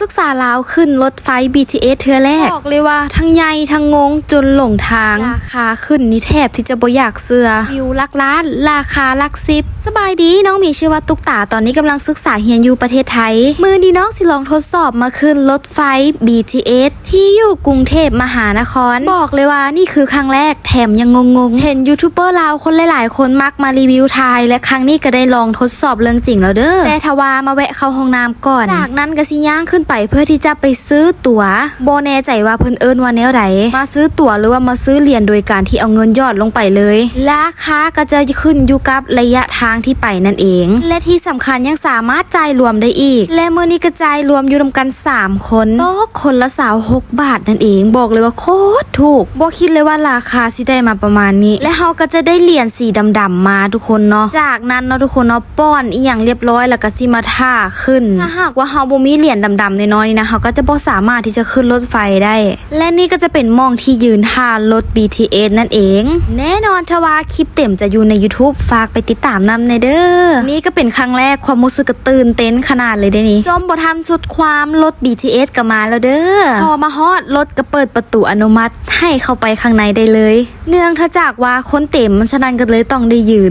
ศึกษาลาวขึ้นรถไฟ BTS เทือแรก บอกเลยว่าทั้งใหญ่ทั้งงงจนหลงทาง ราคาขึ้นนี่แทบที่จะบ่อยากเสือวิวลักล้าน ราคาลักสิบ สบายดีน้องมีชื่อว่าตุกตาตอนนี้กำลังศึกษาเฮียนอยู่ประเทศไทย มือดีน้องสิลองทดสอบมาขึ้นรถไฟ BTS ที่อยู่กรุงเทพมหานคร บอกเลยว่านี่คือครั้งแรกแถมยังงงๆ เห็นยูทูบเบอร์ลาวคนหลายๆ คนมักมารีวิวไทย และครั้งนี้ก็ได้ลองทดสอบเรื่องจริงแล้วเด้อแต่ทว่ามาแวะเข้าห้องน้ำก่อน จากนั้นก็สิย่างขึ้นไปเพื่อที่จะไปซื้อตั๋วโบแน่ใจว่าเพิ่นเอิ้นว่าแนวใดมาซื้อตั๋วหรือว่ามาซื้อเหรียญโดยการที่เอาเงินยอดลงไปเลยราคาก็จะขึ้นอยู่กับระยะทางที่ไปนั่นเอง และที่สำคัญยังสามารถจ่ายรวมได้อีก และเมื่อนี้กระจายรวมอยู่รวมกัน 3 คนตกคนละสาว 6 บาทนั่นเอง บอกเลยว่าโคตรถูกบ่คิดเลยว่าราคาสิได้มาประมาณนี้ และเฮาก็จะได้เหรียญสีดำๆมาทุกคนเนาะจากนั้นเนาะทุกคนเนาะป้อนอีหยังเรียบร้อยแล้วก็สิมาท่าขึ้นถ้าหากว่าเฮาบ่มีเหรียญดำน้อยๆนี่นะเฮาก็จะบ่สามารถที่จะขึ้นรถไฟได้ และนี่ก็จะเป็นมองที่ยืนท่ารถ BTS นั่นเอง แน่นอนทว่าคลิปเต็มจะอยู่ใน YouTube ฝากไปติดตามนำในเด้อนี่ก็เป็นครั้งแรกความรู้สึกก็ตื่นเต้นขนาดเลยเด้นี่จอมบ่ทันสุดความรถ BTS ก็มาแล้วเด้อพอมาฮอดรถก็เปิดประตูอนุมัติให้เข้าไปข้างในได้เลย เนื่องถ้าจากว่าคนเต็มฉะนั้นก็เลยต้องได้ยืน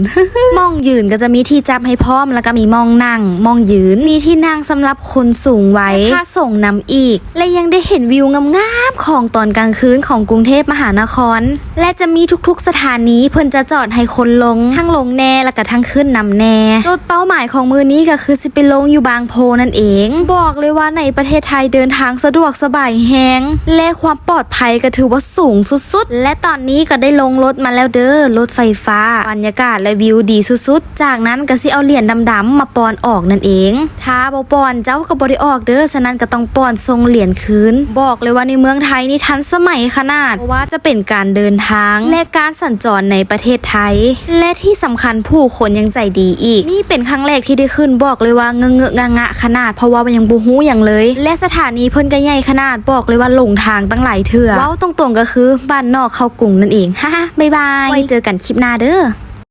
มองยืนก็จะมีที่จับให้พร้อมแล้วก็มีมองนั่ง มองยืนมีที่นั่งสำหรับคนสูงวัยค่าส่งนำอีก และยังได้เห็นวิวงามๆของตอนกลางคืนของกรุงเทพมหานคร และจะมีทุกๆสถานีเพิ่นจะจอดให้คนลง ทั้งลงแน่แล้วก็ทั้งขึ้นนำแน่จุดเป้าหมายของมือนี้ก็คือสิไปลงอยู่บางโพนั่นเอง บอกเลยว่าในประเทศไทยเดินทางสะดวกสบายแฮงและความปลอดภัยก็ถือว่าสูงสุดๆ และตอนนี้ก็ได้ลงรถมาแล้วเด้อรถไฟฟ้าบรรยากาศและวิวดีสุดๆ จากนั้นก็สิเอาเหรียญดำๆมาปอนออกนั่นเองถ้าบ่ปอนเจ้าก็บ่ได้ออกเด้อฉะนั้นก็ต้องป้อนทรงเหรียญคืน บอกเลยว่าในเมืองไทยนี่ทันสมัยขนาดเพราะว่าจะเป็นการเดินทางและการสัญจรในประเทศไทย และที่สำคัญผู้คนยังใจดีอีก นี่เป็นครั้งแรกที่ได้ขึ้นบอกเลยว่าเงอะเงะงะงะขนาดเพราะว่ามันยังบูฮู้อย่างเลย และสถานีเพิ่นก็ใหญ่ขนาดบอกเลยว่าหลงทางตั้งหลายเถื่อเว้าตรงๆก็คือบ้านนอกเข้ากรุงนั่นเองฮ่าฮ่าบ๊ายบายไว้เจอกันคลิปหน้าเด้อ